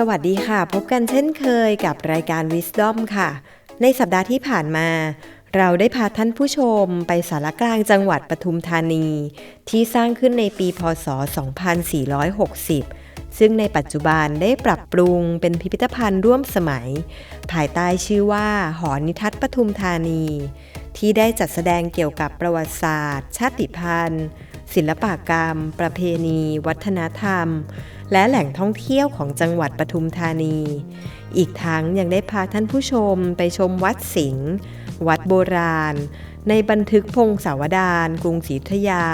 สวัสดีค่ะ พบกันเช่นเคยกับรายการ Wisdom ค่ะ ในสัปดาห์ที่ผ่านมา เราได้พาท่านผู้ชมไปสารกลางจังหวัดปทุมธานี ที่สร้างขึ้นในปีพศ 2460 ซึ่งในปัจจุบันได้ปรับปรุงเป็นพิพิธภัณฑ์ร่วมสมัย ภายใต้ชื่อว่า หอนิทัศน์ปทุมธานี ที่ได้จัดแสดงเกี่ยวกับประวัติศาสตร์ ชาติพันธุ์ ศิลปกรรม ประเพณี วัฒนธรรม และแหล่งท่องเที่ยวของจังหวัดปทุมธานี อีกทั้งยังได้พาท่านผู้ชมไปชมวัดสิงห์วัดโบราณ ในบันทึกพงศาวดารกรุงศรีธยา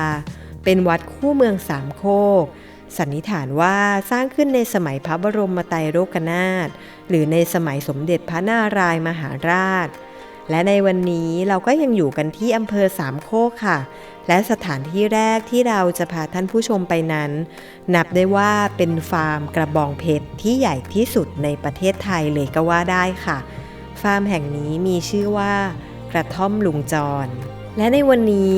เป็นวัดคู่เมืองสามโคกสันนิษฐานว่าสร้างขึ้นในสมัยพระบรมไตรโลกนาถหรือในสมัยสมเด็จพระนารายมหาราช และในวันนี้เราก็ยังอยู่กันที่อำเภอสามโคกค่ะ และสถานที่แรกที่เราจะพาท่านผู้ชมไปนั้น นับได้ว่าเป็นฟาร์มกระบองเพชรที่ใหญ่ที่สุดในประเทศไทยเลยก็ว่าได้ค่ะ ฟาร์มแห่งนี้มีชื่อว่า กระท่อมลุงจร และในวันนี้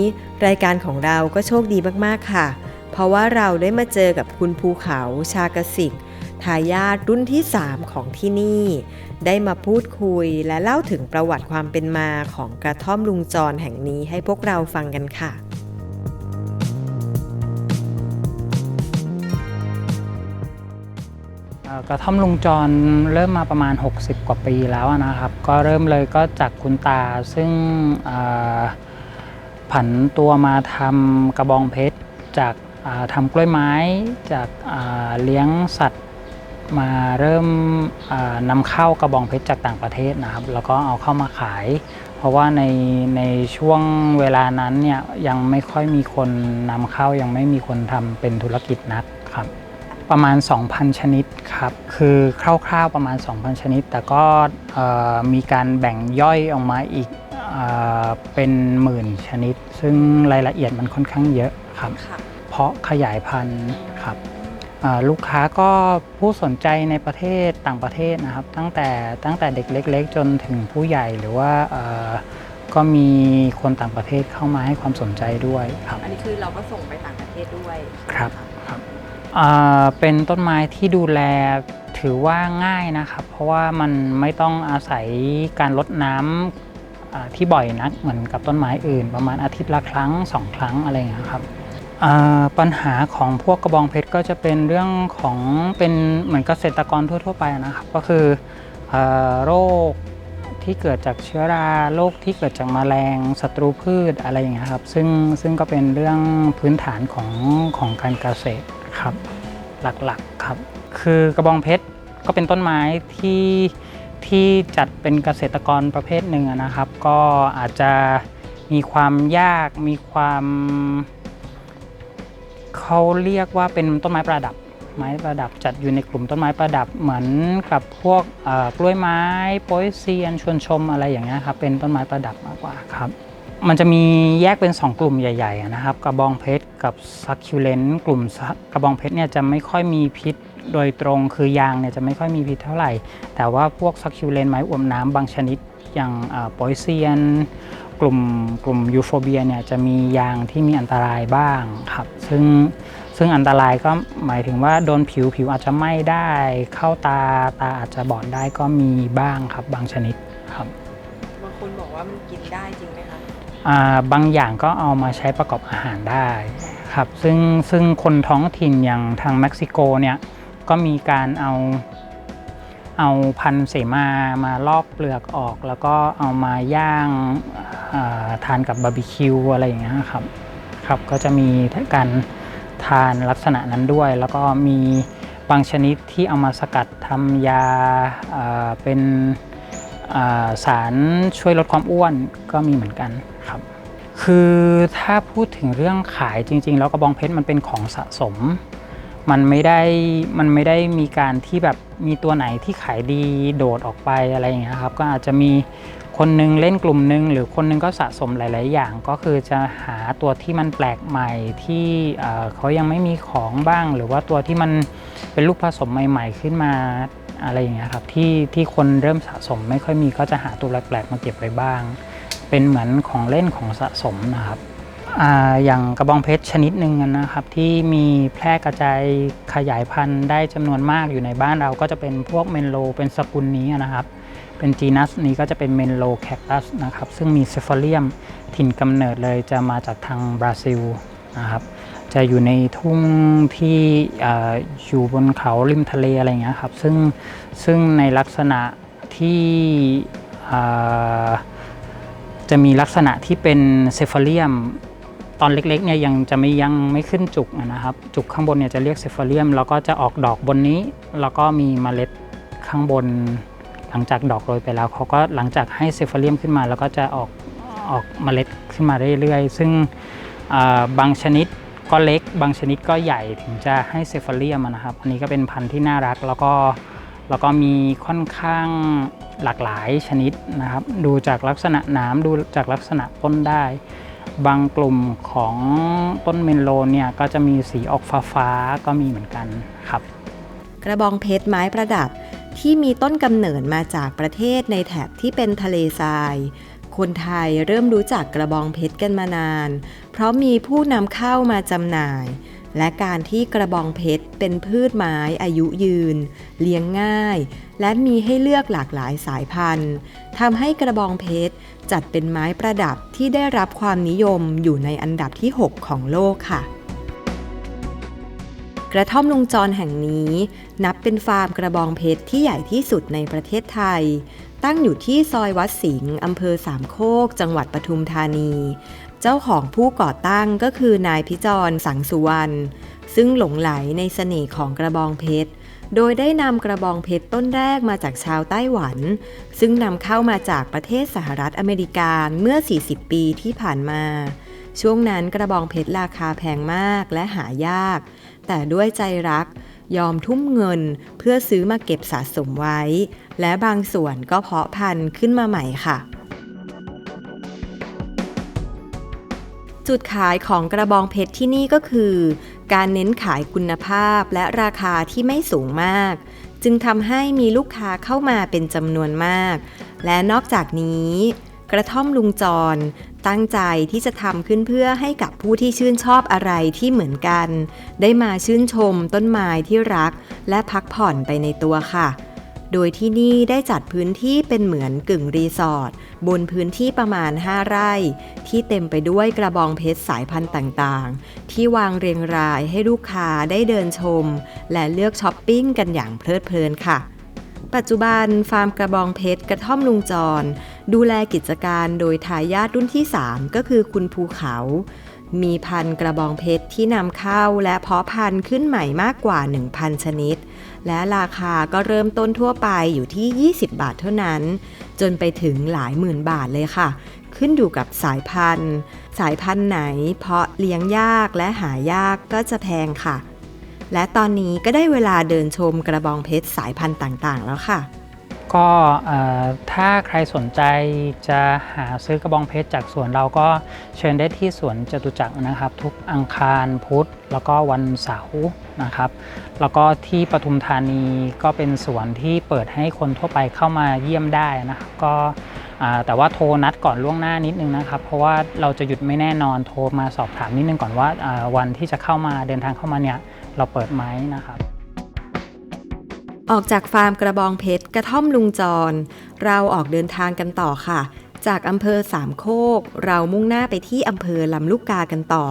รายการของเราก็โชคดีมากๆค่ะ เพราะว่าเราได้มาเจอกับคุณภูเขาชากสิกทายาทรุ่นที่ 3 ของที่นี่ ได้มาพูดคุยและเล่าถึงประวัติความเป็นมาของกระท่อมลุงจรแห่งนี้ให้พวกเราฟังกันค่ะ กระท่อมลุงจรเริ่มมาประมาณ 60 กว่าปีแล้วนะครับ ก็เริ่มเลยก็จากคุณตาซึ่งผันตัวมาทำกระบองเพชร จากทำกล้วยไม้ จากาเลี้ยงสัตว์มาเริ่มนำเข้ากระบองเพชรจากต่างประเทศนะครับ แล้วก็เอาเข้ามาขาย เพราะว่าในในช่วงเวลานั้นเนี่ยยังไม่ค่อยมีคนนำเข้ายังไม่มีคนทำเป็นธุรกิจนักครับ ประมาณ 2,000 ชนิดครับ คือคร่าวๆประมาณ 2,000 ชนิด แต่ก็เอ่อมีการแบ่งย่อยออกมาอีกเออเป็นหมื่นชนิด ซึ่งรายละเอียดมันค่อนข้างเยอะครับ เพราะขยายพันธุ์ครับเอ่อลูกค้าก็ผู้สนใจในประเทศต่างประเทศนะครับ ตั้งแต่ตั้งแต่เด็กเล็ก ๆ จนถึงผู้ใหญ่หรือว่าเอ่อก็มีคนต่างประเทศเข้ามาให้ความสนใจด้วยครับ อันนี้คือเราก็ส่งไปต่างประเทศด้วยครับครับอ่า เป็นต้นไม้ที่ดูแลถือว่าง่ายนะครับ เพราะว่ามันไม่ต้องอาศัยการลดน้ำอ่าที่บ่อยนักเหมือนกับต้นไม้อื่น ประมาณอาทิตย์ละครั้งสองครั้งอะไรอย่างเงี้ครับปัญหาของพวกกระบองเพชรก็จะเป็นเรื่องของเป็นเหมือนเกษตรกรทั่ว ๆ ไปนะครับ ก็คืออโรคที่เกิดจากเชื้อราโรคที่เกิดจากแมลงศัตรูพืชอะไรอย่างเงี้ยครับซึ่งซึ่งก็เป็นเรื่องพื้นฐานของของการเกษตร ครับ หลักๆครับ คือกระบองเพชรก็เป็นต้นไม้ที่ที่จัดเป็นเกษตรกรประเภทหนึ่งนะครับ ก็อาจจะมีความยากมีความเขาเรียกว่าเป็นต้นไม้ประดับ ไม้ประดับจัดอยู่ในกลุ่มต้นไม้ประดับเหมือนกับพวกกล้วยไม้โปยเซียนชวนชมอะไรอย่างเงี้ยครับเป็นต้นไม้ประดับมากกว่าครับ มันจะมีแยกเป็น 2 กลุ่มใหญ่ๆนะครับ กระบองเพชรกับซักคิวเลนต์กลุ่มกระบองเพชรเนี่ยจะไม่ค่อยมีพิษโดยตรงคือยางเนี่ยจะไม่ค่อยมีพิษเท่าไหร่ แต่ว่าพวกซักคิวเลนต์ไม้อวมน้ำบางชนิดอย่างโปยเซียน กลุ่มกลุ่มยูโฟเบียเนี่ยจะมียางที่มีอันตรายบ้างครับซึ่งซึ่งอันตรายก็หมายถึงว่าโดนผิวผิวอาจจะไหม้ได้ เข้าตาตาอาจจะบอดได้ก็มีบ้างครับบางชนิดครับบางคนบอกว่ามันกิน บางอย่างก็เอามาใช้ประกอบอาหารได้ครับซึ่งซึ่งคนท้องถิ่นอย่างทางเม็กซิโกเนี่ยก็มีการเอาเอาพันธุ์เสมามาลอกเปลือกออก แล้วก็เอามาย่างาทานกับบาร์บีคิวอะไรอย่างเงี้ยครับครับก็จะมีการทานลักษณะนั้นด้วย แล้วก็มีบางชนิดที่เอามาสกัดทำยาเอ่อเป็นสารช่วยลดความอ้วนก็มีเหมือนกัน คือถ้าพูดถึงเรื่องขายจริง ๆ แล้วกระบองเพชรมันเป็นของสะสม มันไม่ได้มันไม่ได้มีการที่แบบมีตัวไหนที่ขายดีโดดออกไปอะไรอย่างเงี้ยครับก็อาจจะมีคนนึงเล่นกลุ่มหนึง หรือคนนึงก็สะสมหลาย ๆ อย่าง ก็คือจะหาตัวที่มันแปลกใหม่ที่เอ่อเขายังไม่มีของบ้าง หรือว่าตัวที่มันเป็นลูกผสมใหม่ ๆ ขึ้นมาอะไรอย่างเงี้ยครับที่ที่คนเริ่มสะสมไม่ค่อยมีก็จะหาตัวแปลกๆมาเก็บไว้บ้าง เป็นเหมือนของเล่นของสะสมนะครับออย่างกระบองเพชรชนิดหนึ่งนะครับ ที่มีแพร่กระจายขยายพันธุ์ได้จำนวนมากอยู่ในบ้านเราก็จะเป็นพวกเมนโลเป็นสกุลนี้นะครับ เป็นจีนัสนี้ก็จะเป็นเมนโลแคคตัสนะครับ ซึ่งมีเซฟอเรียมถิ่นกำเนิดเลยจะมาจากทางบราซิลนะครับ จะอยู่ในทุ่งที่ออยู่บนเขาริมทะเลอะไรอย่างเงี้ยครับซึ่งซึ่งในลักษณะที่อ่า จะมีลักษณะที่เป็นเซฟเรียมตอนเล็กๆเนี่ยยังจะไม่ยังไม่ขึ้นจุกนะครับ จุกข้างบนเนี่ยจะเรียกเซฟเรียมแล้วก็จะออกดอกบนนี้ แล้วก็มีเมล็ดข้างบน หลังจากดอกโรยไปแล้วเขาก็หลังจากให้เซฟเรียมขึ้นมา แล้วก็จะออกออกเมล็ดขึ้นมาเรื่อยๆ ซึ่งบางชนิดก็เล็ก บางชนิดก็ใหญ่ถึงจะให้เซฟเรียมอะนะครับ อันนี้ก็เป็นพันธุ์ที่น่ารักแล้วก็แล้วก็มีค่อนข้าง หลากหลายชนิดนะครับ ดูจากลักษณะน้ำดูจากลักษณะต้นได้ บางกลุ่มของต้นเมนโลเนี่ยก็จะมีสีออกฟ้าๆก็มีเหมือนกันครับ กระบองเพชรไม้ประดับที่มีต้นกำเนิดมาจากประเทศในแถบที่เป็นทะเลทราย คนไทยเริ่มรู้จักกระบองเพชรกันมานาน เพราะมีผู้นำเข้ามาจำหน่าย และการที่กระบองเพชรเป็นพืชไม้อายุยืน เลี้ยงง่าย และมีให้เลือกหลากหลายสายพันธุ์ทำให้กระบองเพชรจัดเป็นไม้ประดับที่ได้รับความนิยมอยู่ในอันดับที่ 6 ของโลกค่ะ กระท่อมลุงจรแห่งนี้ นับเป็นฟาร์มกระบองเพชรที่ใหญ่ที่สุดในประเทศไทย ตั้งอยู่ที่ซอยวัดสิงห์อำเภอสามโคก จังหวัดปทุมธานี เจ้าของผู้ก่อตั้งก็คือนายพิจรสังสุวรรณซึ่งหลงไหลในเสน่ห์ของกระบองเพชร โดยได้นำกระบองเพชรต้นแรกมาจากชาวไต้หวัน ซึ่งนำเข้ามาจากประเทศสหรัฐอเมริกาเมื่อ 40 ปีที่ผ่านมา ช่วงนั้นกระบองเพชรราคาแพงมากและหายาก แต่ด้วยใจรักยอมทุ่มเงินเพื่อซื้อมาเก็บสะสมไว้ และบางส่วนก็เพาะพันธุ์ขึ้นมาใหม่ค่ะ จุดขายของกระบองเพชรที่นี่ก็คือ การเน้นขายคุณภาพและราคาที่ไม่สูงมาก จึงทำให้มีลูกค้าเข้ามาเป็นจำนวนมาก และนอกจากนี้ กระท่อมลุงจร ตั้งใจที่จะทำขึ้นเพื่อให้กับผู้ที่ชื่นชอบอะไรที่เหมือนกัน ได้มาชื่นชมต้นไม้ที่รัก และพักผ่อนไปในตัวค่ะ โดยที่นี่ได้จัดพื้นที่เป็นเหมือนกึ่งรีสอร์ทบนพื้นที่ประมาณ 5 ไร่ ที่เต็มไปด้วยกระบองเพชรสายพันธุ์ต่างๆ ที่วางเรียงรายให้ลูกค้าได้เดินชม และเลือกช้อปปิ้งกันอย่างเพลิดเพลินค่ะปัจจุบันฟาร์มกระบองเพชรกระท่อมลุงจร ดูแลกิจการโดยทายาทรุ่นที่ 3 ก็คือคุณภูเขา มีพันกระบองเพชรที่นำเข้าและเพาะพันธุ์ขึ้นใหม่มากกว่า 1,000 ชนิด และราคาก็เริ่มต้นทั่วไปอยู่ที่ 20 บาทเท่านั้น จนไปถึงหลายหมื่นบาทเลยค่ะ ขึ้นอยู่กับสายพันธุ์ สายพันธุ์ไหน เพาะเลี้ยงยากและหายากก็จะแพงค่ะ และตอนนี้ก็ได้เวลาเดินชมกระบองเพชรสายพันธุ์ต่างๆ แล้วค่ะ ก็ถ้าใครสนใจจะหาซื้อกระบองเพชรจากสวนเราก็เชิญได้ที่สวนจตุจักรนะครับ ทุกอังคารพุธแล้วก็วันเสาร์นะครับ แล้วก็ที่ปทุมธานีก็เป็นสวนที่เปิดให้คนทั่วไปเข้ามาเยี่ยมได้นะครับก็แต่ว่าโทรนัดก่อนล่วงหน้านิดนึงนะครับ เพราะว่าเราจะหยุดไม่แน่นอนโทรมาสอบถามนิดนึงก่อนว่าวันที่จะเข้ามาเดินทางเข้ามาเนี่ยเราเปิดไหมนะครับ ออกจากฟาร์มกระบองเพชรกระท่อมลุงจร เราออกเดินทางกันต่อค่ะ จากอำเภอสามโคก เรามุ่งหน้าไปที่อำเภอลำลูกกากันต่อ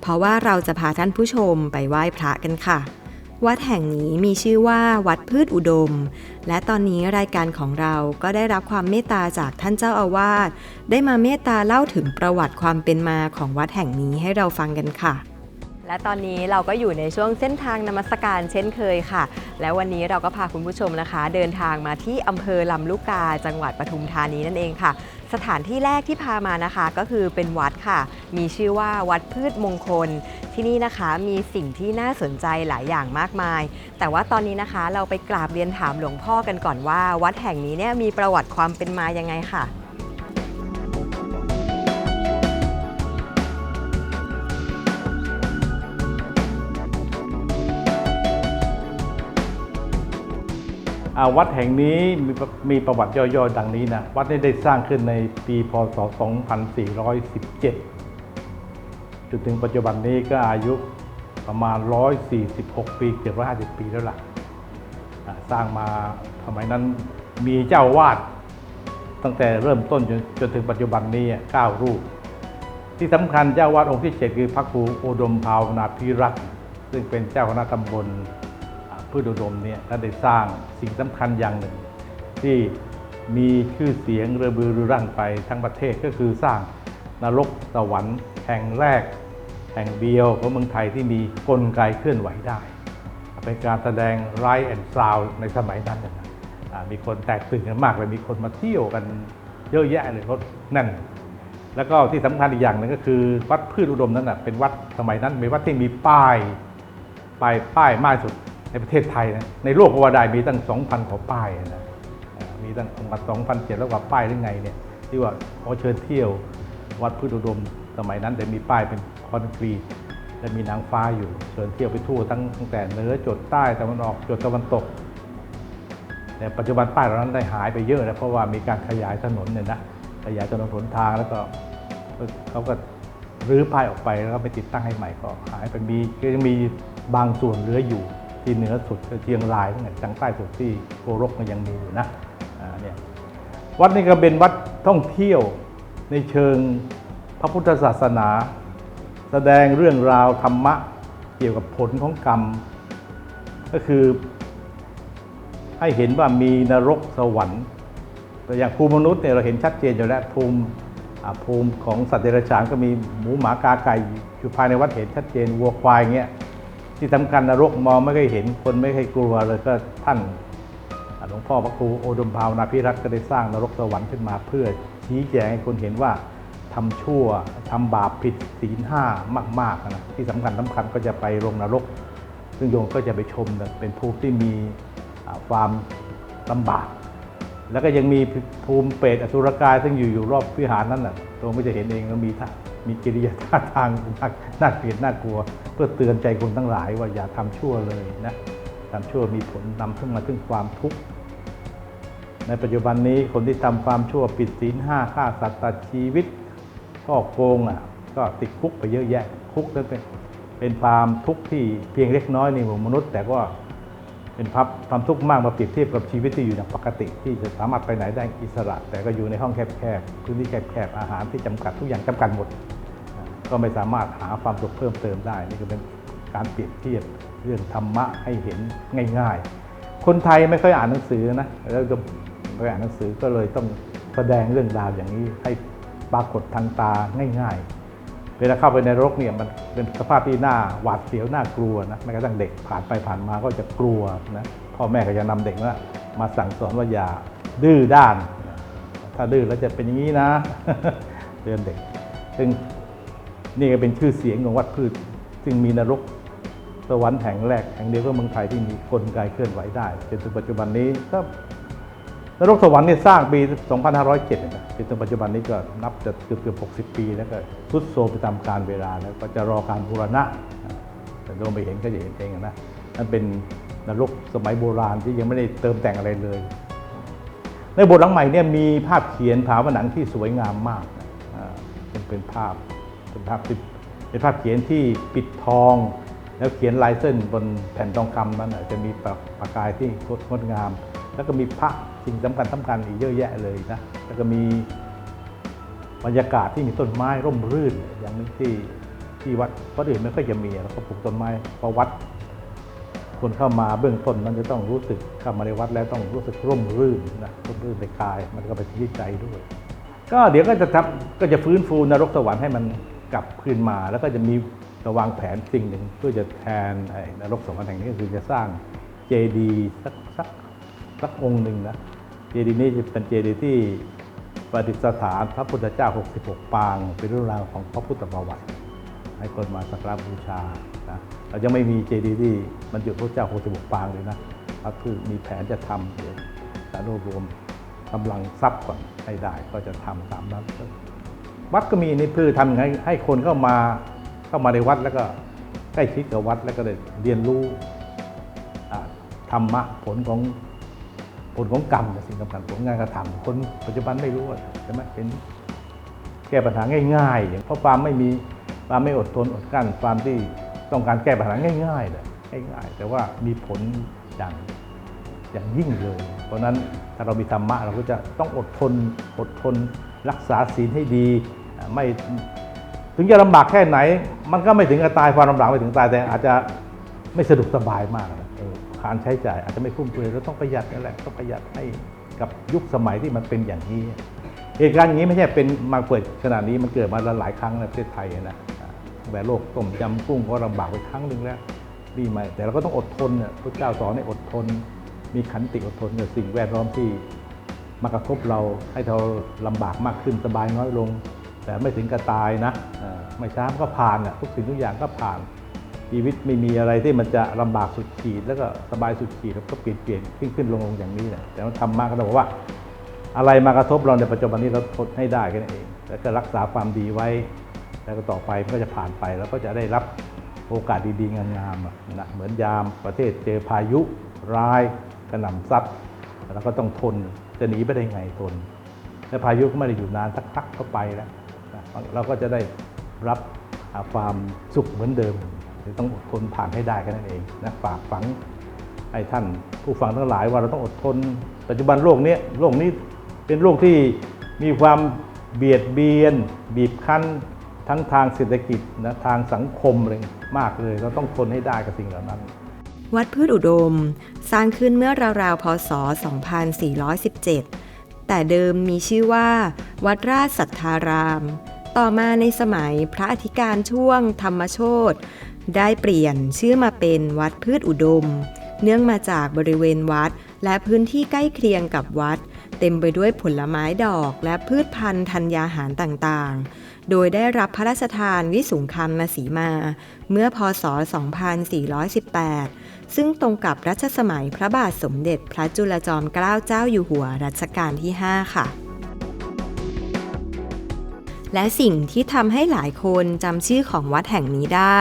เพราะว่าเราจะพาท่านผู้ชมไปไหว้พระกันค่ะ วัดแห่งนี้มีชื่อว่าวัดพืชอุดม และตอนนี้รายการของเราก็ได้รับความเมตตาจากท่านเจ้าอาวาสได้มาเมตตาเล่าถึงประวัติความเป็นมาของวัดแห่งนี้ให้เราฟังกันค่ะ และตอนนี้เราก็อยู่ในช่วงเส้นทางนมัสการเช่นเคยค่ะ และวันนี้เราก็พาคุณผู้ชมนะคะ เดินทางมาที่อำเภอลำลูกกาจังหวัดปทุมธานีนั่นเองค่ะ สถานที่แรกที่พามานะคะก็คือเป็นวัดค่ะ มีชื่อว่าวัดพืชมงคล ที่นี่นะคะมีสิ่งที่น่าสนใจหลายอย่างมากมาย แต่ว่าตอนนี้นะคะเราไปกราบเรียนถามหลวงพ่อกันก่อนว่า วัดแห่งนี้เนี่ยมีประวัติความเป็นมายังไงค่ะ วัดแห่งนี้มีประวัติย่อๆ ดังนี้นะ วัดนี้ได้สร้างขึ้นในปีพศ 2417 จนถึงปัจจุบันนี้ก็อายุประมาณ 146 ปีเกือบ150 ปีแล้วล่ะ สร้างมาสมัยนั้นมีเจ้าวาด ตั้งแต่เริ่มต้นจนจนถึงปัจจุบันนี้ 9 รูป ที่สำคัญเจ้าวาดองค์ที่เจ็ดคือพระครูโอดมภาวนาพิรัตน์ซึ่งเป็นเจ้าคณะตำบล พืชอุดมเนี่ยก็ได้สร้างสิ่งสำคัญอย่างหนึ่ง ที่มีชื่อเสียงระบือรือรั่นไปทั้งประเทศก็คือสร้างนรกสวรรค์แห่งแรก แห่งเดียวของเมืองไทยที่มีกลไกเคลื่อนไหวได้ เป็นการแสดงไรแอนด์ซาวในสมัยนั้นนะมีคนแตกตื่นกันมากเลยมีคนมาเที่ยวกันเยอะแยะเลยรถแน่นแล้วก็ที่สำคัญอีกอย่างหนึ่งก็คือ วัดพืชอุดมนั้นนะเป็นวัดสมัยนั้นเป็นวัดที่มีป้ายป้ายป้ายมากสุด ในประเทศไทยนะในโลกก็ว่าได้มีตั้ง 2,000 กว่าป้ายนะมีตั้ง2,007แล้วกว่าป้ายหรือไงเนี่ยที่ว่าขอเชิญเที่ยววัดพืชอุดมสมัยนั้นแต่มีป้ายเป็นคอนกรีตและมีนางฟ้าอยู่เชิญเที่ยวไปทั่วทั้งตั้งแต่เหนือจดใต้ตะวันออกจดตะวันตกแต่ปัจจุบันป้ายเหล่านั้นได้หายไปเยอะแล้วเพราะว่ามีการขยายถนนเนี่ยนะขยายถนนหนทางแล้วก็เขาก็รื้อป้ายออกไปแล้วก็ไปติดตั้งให้ใหม่ก็หายไปมีก็ยังมีบางส่วนเหลืออยู่ ที่เหนือสุดเชียงรายนั่นแหละทางใต้สุดที่โกรกมันยังมีอยู่นะเนี่ยวัดนี้ก็เป็นวัดท่องเที่ยวในเชิงพระพุทธศาสนา แสดงเรื่องราวธรรมะเกี่ยวกับผลของกรรม ก็คือให้เห็นว่ามีนรกสวรรค์แต่อย่างภูมิมนุษย์เนี่ยเราเห็นชัดเจนอยู่แล้วภูมิภูมิของสัตว์เดรัจฉานก็มีหมูหมากาไก่อยู่ภายในวัดเห็นชัดเจนวัวควายเงี้ย ที่สำคัญนรกมองไม่เคยเห็นคนไม่เคยกลัวเลยก็ท่านหลวงพ่อพระครูโอดมภาวนาพิรัตก็ได้สร้างนรกสวรรค์ขึ้นมา เพื่อชี้แจงให้คนเห็นว่าทำชั่วทำบาปผิดศีลห้ามากๆนะที่สำคัญสำคัญก็จะไปลงนรก ซึ่งโยมก็จะไปชมนะเป็นภูมิที่มีความลำบาก แล้วก็ยังมีภูมิเปรตอสุรกายซึ่งอยู่อยู่รอบวิหารนั้นน่ะตัวไม่จะเห็นเองก็มีท่ามี มีกิริยาท่าทางน่านาเกลียดน่ากลัว เพื่อเตือนใจคนทั้งหลายว่าอย่าทำชั่วเลยนะทำชั่วมีผลนำขึ้นมาถึงความทุกข์ ในปัจจุบันนี้คนที่ทำความชั่วปิดศีลห้าฆ่าสัตว์ตัดชีวิตช่อโกงอะก็ติดคุกไปเยอะแยะคุกนั้นเป็นเป็นความทุกข์ที่เพียงเล็กน้อยในหมู่มนุษย์ แต่ก็ เป็นความความทุกข์มากมาเปรียบเทียบกับชีวิตที่อยู่อย่างปกติ ที่จะสามารถไปไหนได้อิสระ แต่ก็อยู่ในห้องแคบๆพื้นที่แคบๆอาหารที่จำกัดทุกอย่างจำกัดหมด ก็ไม่สามารถหาความสุขเพิ่มเติมได้ นี่ก็เป็นการเปรียบเทียบเรื่องธรรมะให้เห็นง่าย ๆ คนไทยไม่ค่อยอ่านหนังสือนะแล้วก็ไม่อ่านหนังสือก็เลยต้องแสดงเรื่องราวอย่างนี้ให้ปรากฏทางตาง่าย ๆ เวลาเข้าไปในรกเนี่ยมันเป็นสภาพที่น่าหวาดเสียวน่ากลัวนะแม้กระทั่งเด็กผ่านไปผ่านมาก็จะกลัวนะพ่อแม่ก็จะนำเด็กว่ามาสั่งสอนว่าอย่าดื้อด้าน ถ้าดื้อแล้วจะเป็นอย่างนี้นะเตือนเด็ก ซึ่งนี่ก็เป็นชื่อเสียงของวัดพืชซึ่งมีนรกสวรรค์แห่งแรกแห่งเดียวก็เมืองไทยที่มีกลไกเคลื่อนไหวได้จนถึงปัจจุบันนี้ก็นรกสวรรค์เนี่ยสร้างปี 2507นะ จนถึงปัจจุบันนี้ก็นับจะเกือบเกือบ 60 ปี แล้วก็ทุดโทรมไปตามกาลเวลาแล้วก็จะรอการบูรณะแต่โยมไปเห็นก็จะเห็นเองนะนั่นเป็นนรกสมัยโบราณที่ยังไม่ได้เติมแต่งอะไรเลย ในโบทหลังใหม่เนี่ยมีภาพเขียนผาผนังที่สวยงามมากเป็นเป็นภาพเป็นภาพที่เป็นภาพเขียนที่ปิดทอง แล้วเขียนลายเส้นบนแผ่นทองคำนั้นจะมีประประกายที่งดงาม แล้วก็มีพระ สิ่งสำคัญสำคัญอีกเยอะแยะเลยนะแล้วก็มีบรรยากาศที่มีต้นไม้ร่มรื่น อย่างนึงที่ที่วัดวัดอื่นไม่ค่อยจะมีแล้วก็ปลูกต้นไม้เพราะวัด คนเข้ามาเบื้องต้นมันจะต้องรู้สึกเข้ามาในวัดแล้วต้องรู้สึกร่มรื่นนะร่มรื่นในกาย มันก็ไปที่ใจด้วย ก็เดี๋ยวก็จะทำก็จะฟื้นฟูนรกสวรรค์ให้มันกลับคืนมา แล้วก็จะมีสก็วางแผนสิ่งหนึ่งเพื่อจะแทนไอ้นรกสวรรค์แห่งนี้ก็คือจะสร้างเจดีย์สักสักสักองค์หนึ่งนะ เจดีย์นี้จะเป็นเจดีย์ที่ประดิษฐานพระพุทธเจ้า 66 ปาง เป็นเรื่องราวของพระพุทธประวัติ ให้คนมาสักการะบูชานะเรายังไม่มีเจดีย์ที่บรรจุพระเจ้า 66 ปางเลยนะก็คือมีแผนจะทำเดี๋ยวจะรวบรวมกำลังทรัพย์ก่อนให้ได้ก็จะทำตามนั้นวัดก็มีนี่เพื่อทำยังไงให้คนเข้ามาเข้ามาในวัดแล้วก็ใกล้ชิดกับวัดแล้วก็ได้เรียนรู้ธรรมะผลของ ผลของกรรมนสิ่งสำคัญผลงานกระทำคนปัจจุบันไม่รู้อะใช่ไหมเป็นแก้ปัญหาง่ายๆอย่างเพราะความไม่มีความไม่อดทนอดกลั้นความที่ต้องการแก้ปัญหาง่ายๆเลยง่ายๆแต่ว่ามีผลอย่างอย่างยิ่งเลย เพราะนั้นถ้าเรามีธรรมะเราก็จะต้องอดทนอดทนรักษาศีลให้ดีไม่ถึงจะลำบากแค่ไหน มันก็ไม่ถึงกับตายความลำบากไม่ถึงตายแต่อาจจะไม่สะดวกสบายมากนะ การใช้จ่ายอาจจะไม่ฟุ่มเฟือยเราต้องประหยัดนั่นแหละต้องประหยัดให้กับยุคสมัยที่มันเป็นอย่างนี้ เหตุการณ์อย่างนี้ไม่ใช่เป็นมาเปิดขนาดนี้มันเกิดมาหลายครั้งในประเทศไทยนะแบบโลกต้มยำกุ้งก็ลำบากไปครั้งหนึ่งแล้วดีไหมแต่เราก็ต้องอดทนเนี่ยพระเจ้าสอนให้อดทน มีขันติอดทนกับสิ่งแวดล้อมที่มากระทบเราให้เราลำบากมากขึ้นสบายน้อยลง แต่ไม่ถึงกับตายนะไม่ช้าก็ผ่านทุกสิ่งทุกอย่างก็ผ่าน ชีวิตไม่มีอะไรที่มันจะลำบากสุดขีด แล้วก็สบายสุดขีดแล้วก็เปลี่ยนเปลี่ยนขึ้นขึ้นลงลงอย่างนี้แหละแต่ว่าทำมากก็ต้องบอกว่า อะไรมากระทบเราในปัจจุบันนี้เราทนให้ได้แค่นั้นเอง แล้วก็รักษาความดีไว้ แล้วก็ต่อไปมันก็จะผ่านไป แล้วก็จะได้รับโอกาสดีๆงามๆอะนะเหมือนยามประเทศเจอพายุร้ายกระหน่ำซัดแล้วก็ต้องทนจะหนีไปได้ไงทนและพายุก็ไม่ได้อยู่นานสักพักก็ไปแล้วเราก็จะได้รับความสุขเหมือนเดิม ต้องอดทนผ่านให้ได้แค่นั้นเองนะฝากฝังให้ท่านผู้ฟังทั้งหลายว่าเราต้องอดทน ปัจจุบันโลกนี้โลกนี้เป็นโลกที่มีความเบียดเบียน บีบคั้น ทั้งทางเศรษฐกิจนะทางสังคมเลยมากเลย เราต้องทนให้ได้กับสิ่งเหล่านั้น วัดพืชอุดม สร้างขึ้นเมื่อราวๆพศ 2417 แต่เดิมมีชื่อว่า วัดราชสัทธาราม ต่อมาในสมัยพระอธิการช่วงธรรมโชต ได้เปลี่ยนชื่อมาเป็นวัดพืชอุดม เนื่องมาจากบริเวณวัด และพื้นที่ใกล้เคียงกับวัด เต็มไปด้วยผลไม้ดอกและพืชพันธุ์ธัญญาหารต่างๆ โดยได้รับพระราชทานวิสุงคัมมาสีมา เมื่อพศ 2418 ซึ่งตรงกับรัชสมัยพระบาทสมเด็จพระจุลจอมเกล้าเจ้าอยู่หัวรัชกาลที่ 5 ค่ะและสิ่งที่ทำให้หลายคนจำชื่อของวัดแห่งนี้ได้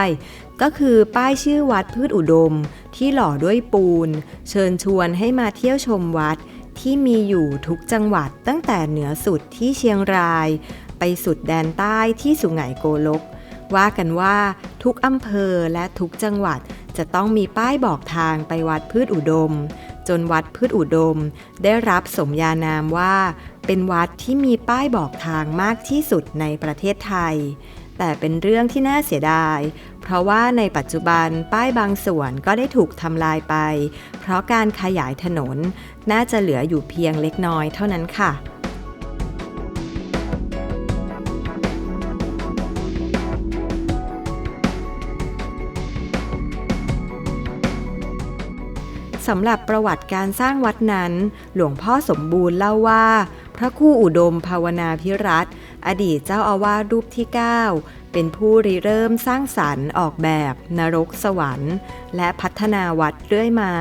ก็คือป้ายชื่อวัดพืชอุดม ที่หล่อด้วยปูน เชิญชวนให้มาเที่ยวชมวัดที่มีอยู่ทุกจังหวัดตั้งแต่เหนือสุดที่เชียงราย ไปสุดแดนใต้ที่สุไหงโกลก ว่ากันว่าทุกอำเภอและทุกจังหวัดจะต้องมีป้ายบอกทางไปวัดพืชอุดม จนวัดพืชอุดม ได้รับสมญานามว่า เป็นวัดที่มีป้ายบอกทางมากที่สุดในประเทศไทย แต่เป็นเรื่องที่น่าเสียดาย เพราะว่าในปัจจุบันป้ายบางส่วนก็ได้ถูกทำลายไป เพราะการขยายถนนน่าจะเหลืออยู่เพียงเล็กน้อยเท่านั้นค่ะสำหรับประวัติการสร้างวัดนั้น หลวงพ่อสมบูรณ์เล่าว่า พระคู่อุดมภาวนาพิรัต อดีตเจ้าอาวาสรูปที่ 9 เป็นผู้ริเริ่มสร้างสรรค์ออกแบบนรกสวรรค์ และพัฒนาวัดเรื่อยมา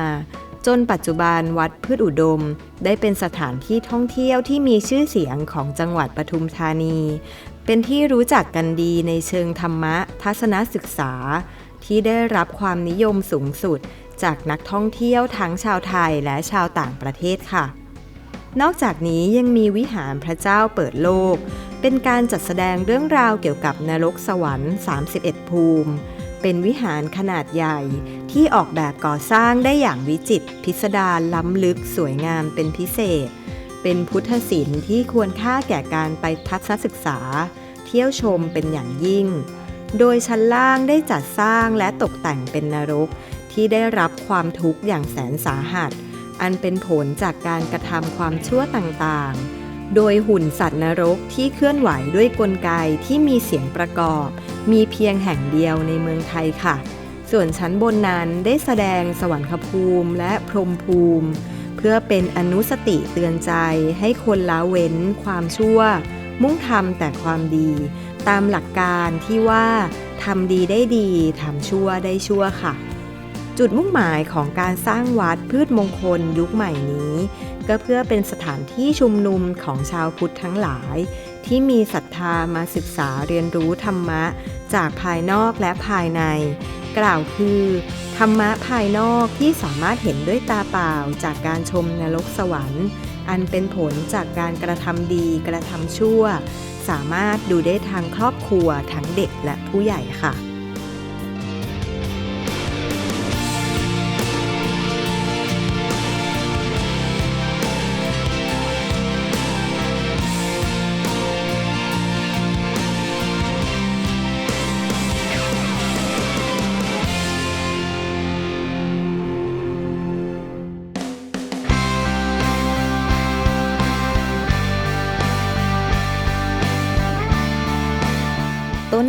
จนปัจจุบันวัดพืชอุดม ได้เป็นสถานที่ท่องเที่ยวที่มีชื่อเสียงของจังหวัดปทุมธานี เป็นที่รู้จักกันดีในเชิงธรรมะทัศนศึกษา ที่ได้รับความนิยมสูงสุดจากนักท่องเที่ยวทั้งชาวไทยและชาวต่างประเทศค่ะ นอกจากนี้ยังมีวิหารพระเจ้าเปิดโลก เป็นการจัดแสดงเรื่องราวเกี่ยวกับนรกสวรรค์ 31 ภูมิ เป็นวิหารขนาดใหญ่ที่ออกแบบก่อสร้างได้อย่างวิจิตรพิสดารล้ำลึกสวยงามเป็นพิเศษ เป็นพุทธศิลป์ที่ควรค่าแก่การไปทัศนศึกษา เที่ยวชมเป็นอย่างยิ่ง โดยชั้นล่างได้จัดสร้างและตกแต่งเป็นนรกที่ได้รับความทุกข์อย่างแสนสาหัส อันเป็นผลจากการกระทำความชั่วต่างๆ โดยหุ่นสัตว์นรกที่เคลื่อนไหวด้วยกลไกที่มีเสียงประกอบ มีเพียงแห่งเดียวในเมืองไทยค่ะ ส่วนชั้นบนนั้นได้แสดงสวรรคภูมิและพรหมภูมิ เพื่อเป็นอนุสติเตือนใจให้คนละเว้นความชั่ว มุ่งทำแต่ความดี ตามหลักการที่ว่าทำดีได้ดีทำชั่วได้ชั่วค่ะ จุดมุ่งหมายของการสร้างวัดพืชมงคลยุคใหม่นี้ ก็เพื่อเป็นสถานที่ชุมนุมของชาวพุทธทั้งหลาย ที่มีศรัทธามาศึกษาเรียนรู้ธรรมะ จากภายนอกและภายใน กล่าวคือ ธรรมะภายนอกที่สามารถเห็นด้วยตาเปล่าจากการชมนรกสวรรค์ อันเป็นผลจากการกระทำดีกระทำชั่ว สามารถดูได้ทางครอบครัวทั้งเด็กและผู้ใหญ่ค่ะ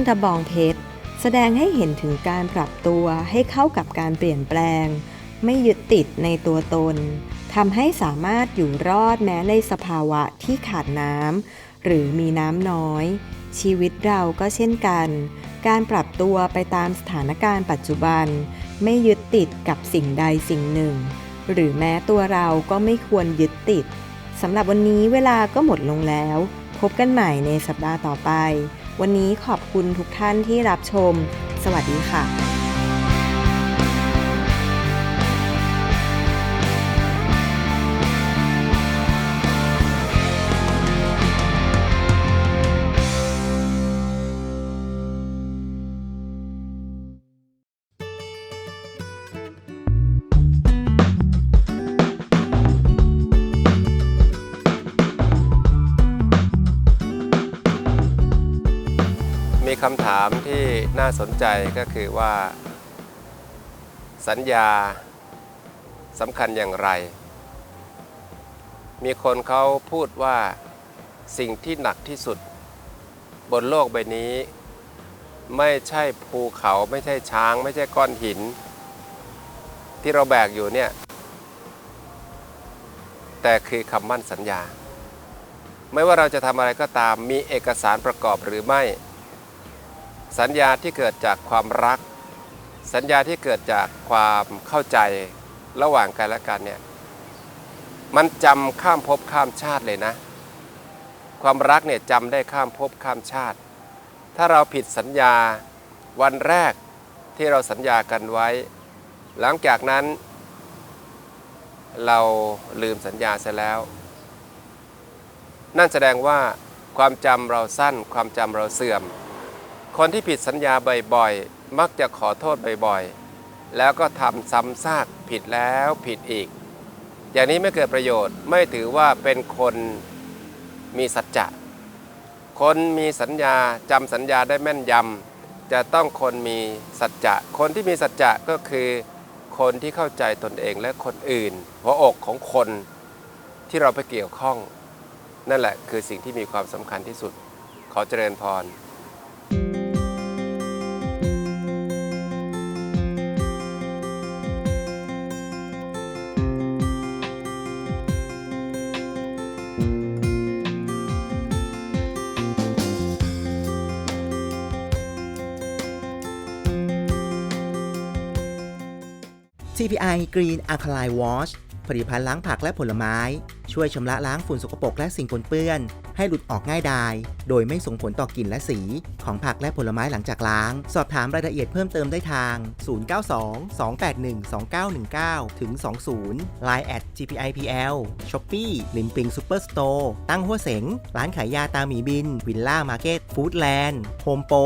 ตะบองเพชร แสดงให้เห็นถึงการปรับตัวให้เข้ากับการเปลี่ยนแปลง ไม่ยึดติดในตัวตนทำให้สามารถอยู่รอดแม้ในสภาวะที่ขาดน้ำหรือมีน้ำน้อย ชีวิตเราก็เช่นกัน การปรับตัวไปตามสถานการณ์ปัจจุบัน ไม่ยึดติดกับสิ่งใดสิ่งหนึ่ง หรือแม้ตัวเราก็ไม่ควรยึดติดสำหรับวันนี้เวลาก็หมดลงแล้ว พบกันใหม่ในสัปดาห์ต่อไป วันนี้ขอบคุณทุกท่านที่รับชม สวัสดีค่ะ คำถามที่น่าสนใจก็คือว่า สัญญาสำคัญอย่างไร มีคนเขาพูดว่าสิ่งที่หนักที่สุด บนโลกใบนี้ ไม่ใช่ภูเขาไม่ใช่ช้าง ไม่ใช่ก้อนหิน ที่เราแบกอยู่เนี่ย แต่คือคำมั่นสัญญา ไม่ว่าเราจะทำอะไรก็ตามมีเอกสารประกอบหรือไม่ สัญญาที่เกิดจากความรัก สัญญาที่เกิดจากความเข้าใจระหว่างกันและกันเนี่ยมันจำข้ามภพข้ามชาติเลยนะ ความรักเนี่ยจำได้ข้ามภพข้ามชาติ ถ้าเราผิดสัญญาวันแรกที่เราสัญญากันไว้ หลังจากนั้น เราลืมสัญญาเสียแล้ว นั่นแสดงว่าความจำเราสั้นความจำเราเสื่อม คนที่ผิดสัญญาบ่อยๆ มักจะขอโทษบ่อยๆ แล้วก็ทำซ้ำซากผิดแล้วผิดอีก อย่างนี้ไม่เกิดประโยชน์ไม่ถือว่าเป็นคนมีสัจจะ คนมีสัญญาจำสัญญาได้แม่นยำจะต้องคนมีสัจจะ คนที่มีสัจจะก็คือคนที่เข้าใจตนเองและคนอื่น หัวอกของคนที่เราไปเกี่ยวข้อง นั่นแหละคือสิ่งที่มีความสำคัญที่สุด ขอเจริญพร TPI Green Alkaline Wash ผลิตภัณฑ์ล้างผักและผลไม้ ช่วยชำระล้างฝุ่นสกปรกและสิ่งปนเปื้อน ให้หลุดออกง่ายดาย โดยไม่ส่งผลต่อกลิ่นและสีของผักและผลไม้หลังจากล้าง สอบถามรายละเอียดเพิ่มเติมได้ทาง 092 281 2919 ถึง 20 Line at TPIPL Shopee ลิมปิงซูเปอร์สโตร์ตั้งหัวเสง ร้านขายยาตาหมีบิน วิลล่ามาร์เก็ตฟู้ดแลนด์โฮมโปร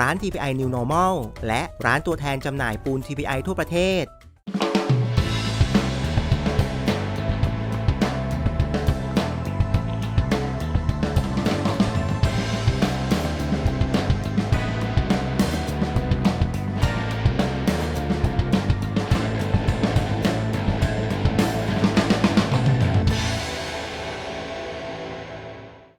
ร้าน TPI New Normal และร้านตัวแทนจำหน่ายปูน TPI ทั่วประเทศ